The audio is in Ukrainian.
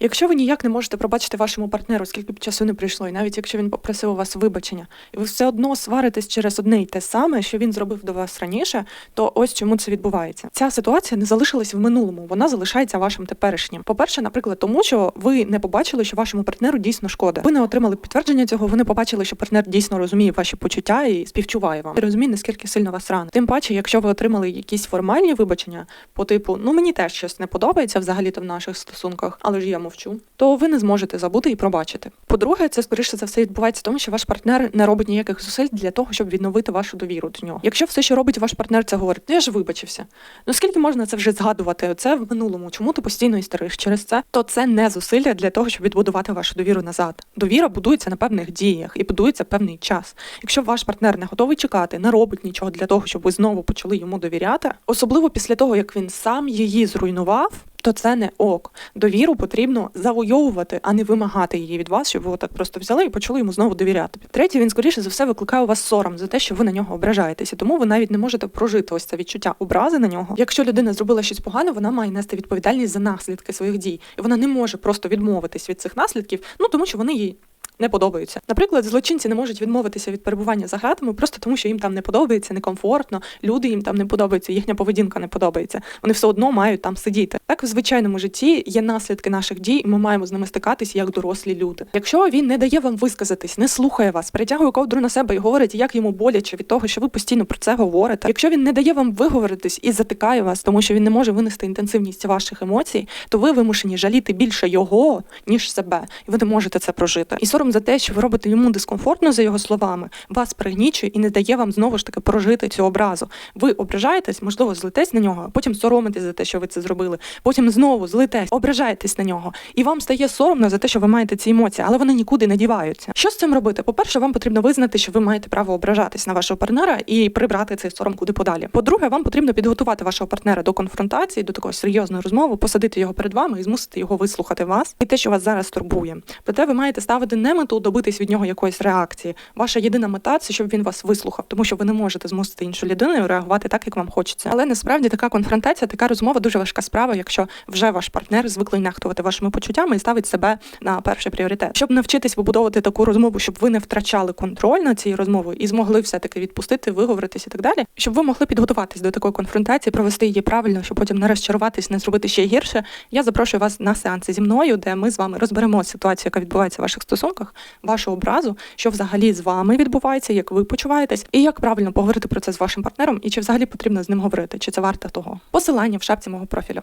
Якщо ви ніяк не можете пробачити вашому партнеру, скільки б часу не прийшло, і навіть якщо він попросив у вас вибачення, і ви все одно сваритесь через одне й те саме, що він зробив до вас раніше, то ось чому це відбувається. Ця ситуація не залишилась в минулому, вона залишається вашим теперішнім. По-перше, наприклад, тому що ви не побачили, що вашому партнеру дійсно шкода. Ви не отримали підтвердження цього, ви не побачили, що партнер дійсно розуміє ваші почуття і співчуває вам. І розуміє, наскільки сильно вас рано. Тим паче, якщо ви отримали якісь формальні вибачення, по типу, ну мені теж щось не подобається взагалі-то в наших стосунках, але ж я мовчу, то ви не зможете забути і пробачити. По-друге, це скоріше за все відбувається тому, що ваш партнер не робить ніяких зусиль для того, щоб відновити вашу довіру до нього. Якщо все, що робить ваш партнер, це говорить, ну я ж вибачився. Ну скільки можна це вже згадувати? Це в минулому. Чому ти постійно істериш через це? То це не зусилля для того, щоб відбудувати вашу довіру назад. Довіра будується на певних діях і будується певний час. Якщо ваш партнер не готовий чекати, не робить нічого для того, щоб ви знову почали йому довіряти, особливо після того, як він сам її зруйнував. То це не ок. Довіру потрібно завойовувати, а не вимагати її від вас, щоб ви отак просто взяли і почали йому знову довіряти. Третє, він скоріше за все викликає у вас сором за те, що ви на нього ображаєтеся. Тому ви навіть не можете прожити ось це відчуття образи на нього. Якщо людина зробила щось погане, вона має нести відповідальність за наслідки своїх дій, і вона не може просто відмовитись від цих наслідків, ну тому що вони їй не подобаються. Наприклад, злочинці не можуть відмовитися від перебування за гратами просто тому, що їм там не подобається, некомфортно, люди їм там не подобаються, їхня поведінка не подобається. Вони все одно мають там сидіти. Так в звичайному житті є наслідки наших дій, і ми маємо з ними стикатися як дорослі люди. Якщо він не дає вам висказатись, не слухає вас, притягує ковдру на себе і говорить, як йому боляче від того, що ви постійно про це говорите. Якщо він не дає вам виговоритись і затикає вас, тому що він не може винести інтенсивність ваших емоцій, то ви вимушені жаліти більше його ніж себе, і ви не можете це прожити. І сором за те, що ви робите йому дискомфортно за його словами, вас пригнічує і не дає вам знову ж таки прожити цю образу. Ви ображаєтесь, можливо, злитесь на нього, потім соромитесь за те, що ви це зробили. Потім знову злитесь, ображаєтесь на нього, і вам стає соромно за те, що ви маєте ці емоції, але вони нікуди не діваються. Що з цим робити? По-перше, вам потрібно визнати, що ви маєте право ображатись на вашого партнера і прибрати цей сором куди подалі. По-друге, вам потрібно підготувати вашого партнера до конфронтації, до такої серйозної розмови, посадити його перед вами і змусити його вислухати вас і те, що вас зараз турбує. Проте ви маєте ставити не мету добитись від нього якоїсь реакції. Ваша єдина мета це щоб він вас вислухав, тому що ви не можете змусити іншу людину реагувати так, як вам хочеться. Але насправді така конфронтація, така розмова дуже важка справа, якщо вже ваш партнер звиклий нехтувати вашими почуттями і ставить себе на перший пріоритет. Щоб навчитись вибудовувати таку розмову, щоб ви не втрачали контроль над цією розмовою і змогли все таки відпустити, виговоритись і так далі, щоб ви могли підготуватись до такої конфронтації, провести її правильно, щоб потім не розчаруватись, не зробити ще гірше. Я запрошую вас на сеанси зі мною, де ми з вами розберемо ситуацію, яка відбувається в ваших стосунках, вашу образу, що взагалі з вами відбувається, як ви почуваєтесь, і як правильно поговорити про це з вашим партнером, і чи взагалі потрібно з ним говорити, чи це варто того. Посилання в шапці мого профілю.